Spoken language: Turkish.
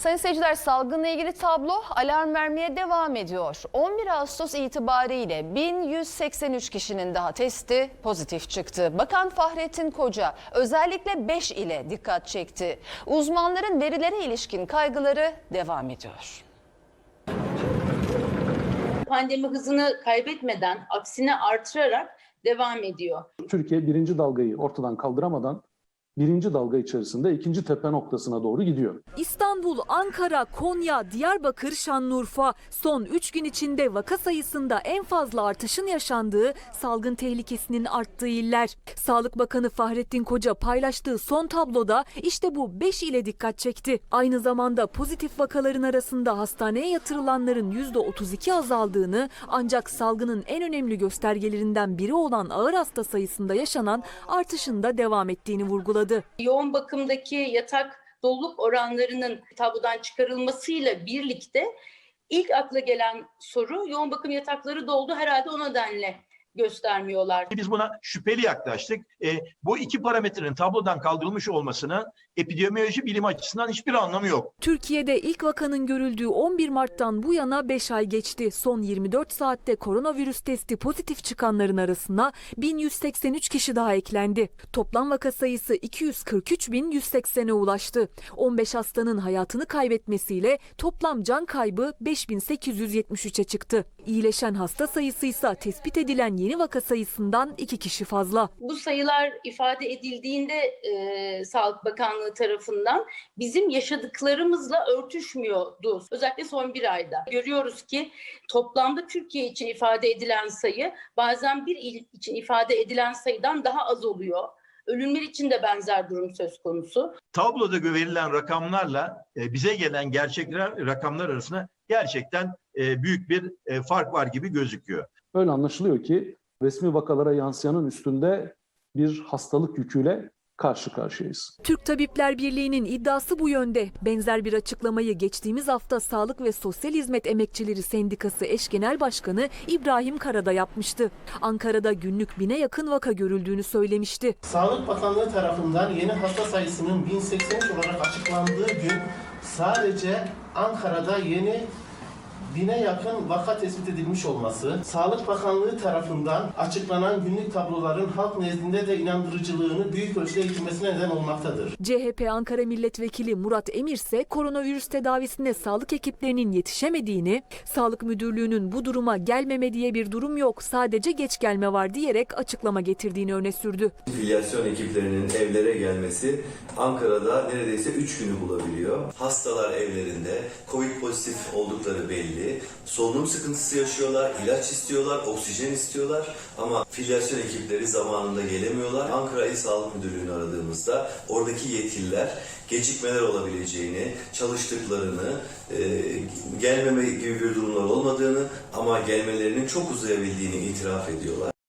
Sayın seyirciler salgınla ilgili tablo alarm vermeye devam ediyor. 11 Ağustos itibariyle 1183 kişinin daha testi pozitif çıktı. Bakan Fahrettin Koca özellikle 5 ile dikkat çekti. Uzmanların verilere ilişkin kaygıları devam ediyor. pandemi hızını kaybetmeden aksine artırarak devam ediyor. Türkiye birinci dalgayı ortadan kaldıramadan birinci dalga içerisinde ikinci tepe noktasına doğru gidiyor. İstanbul, Ankara, Konya, Diyarbakır, Şanlıurfa son 3 gün içinde vaka sayısında en fazla artışın yaşandığı, salgın tehlikesinin arttığı iller. Sağlık Bakanı Fahrettin Koca paylaştığı son tabloda işte bu 5 ile dikkat çekti. Aynı zamanda pozitif vakaların arasında hastaneye yatırılanların %32 azaldığını ancak salgının en önemli göstergelerinden biri olan ağır hasta sayısında yaşanan artışın da devam ettiğini vurguladı. Yoğun bakımdaki yatak doluluk oranlarının tablodan çıkarılmasıyla birlikte ilk akla gelen soru yoğun bakım yatakları doldu herhalde o nedenle göstermiyorlar. Biz buna şüpheli yaklaştık. E, bu iki parametrenin tablodan kaldırılmış olmasının epidemioloji bilimi açısından hiçbir anlamı yok. Türkiye'de ilk vakanın görüldüğü 11 Mart'tan bu yana 5 ay geçti. Son 24 saatte koronavirüs testi pozitif çıkanların arasına 1183 kişi daha eklendi. Toplam vaka sayısı 243.180'e ulaştı. 15 hastanın hayatını kaybetmesiyle toplam can kaybı 5873'e çıktı. İyileşen hasta sayısı ise tespit edilen yeni vaka sayısından 2 kişi fazla. Bu sayılar ifade edildiğinde e, Sağlık Bakanlığı tarafından bizim yaşadıklarımızla örtüşmüyordu. Özellikle son bir ayda. Görüyoruz ki toplamda Türkiye için ifade edilen sayı bazen bir il için ifade edilen sayıdan daha az oluyor. Ölümler için de benzer durum söz konusu. Tabloda verilen rakamlarla e, bize gelen gerçek ra- rakamlar arasında gerçekten e, büyük bir e, fark var gibi gözüküyor. Öyle anlaşılıyor ki resmi vakalara yansıyanın üstünde bir hastalık yüküyle karşı karşıyayız. Türk Tabipler Birliği'nin iddiası bu yönde. Benzer bir açıklamayı geçtiğimiz hafta Sağlık ve Sosyal Hizmet Emekçileri Sendikası eş genel başkanı İbrahim Karada yapmıştı. Ankara'da günlük bine yakın vaka görüldüğünü söylemişti. Sağlık Bakanlığı tarafından yeni hasta sayısının 1083 olarak açıklandığı gün sadece Ankara'da yeni bine yakın vaka tespit edilmiş olması, Sağlık Bakanlığı tarafından açıklanan günlük tabloların halk nezdinde de inandırıcılığını büyük ölçüde yitirmesine neden olmaktadır. CHP Ankara Milletvekili Murat Emir ise koronavirüs tedavisine sağlık ekiplerinin yetişemediğini, Sağlık Müdürlüğü'nün bu duruma gelmeme diye bir durum yok sadece geç gelme var diyerek açıklama getirdiğini öne sürdü. Filyasyon ekiplerinin evlere gelmesi Ankara'da neredeyse 3 günü bulabiliyor. Hastalar evlerinde, Covid pozitif oldukları belli. Solunum sıkıntısı yaşıyorlar, ilaç istiyorlar, oksijen istiyorlar ama filyasyon ekipleri zamanında gelemiyorlar. Ankara İl Sağlık Müdürlüğü'nü aradığımızda oradaki yetkililer gecikmeler olabileceğini, çalıştıklarını, e, gelmeme gibi bir durumlar olmadığını ama gelmelerinin çok uzayabildiğini itiraf ediyorlar.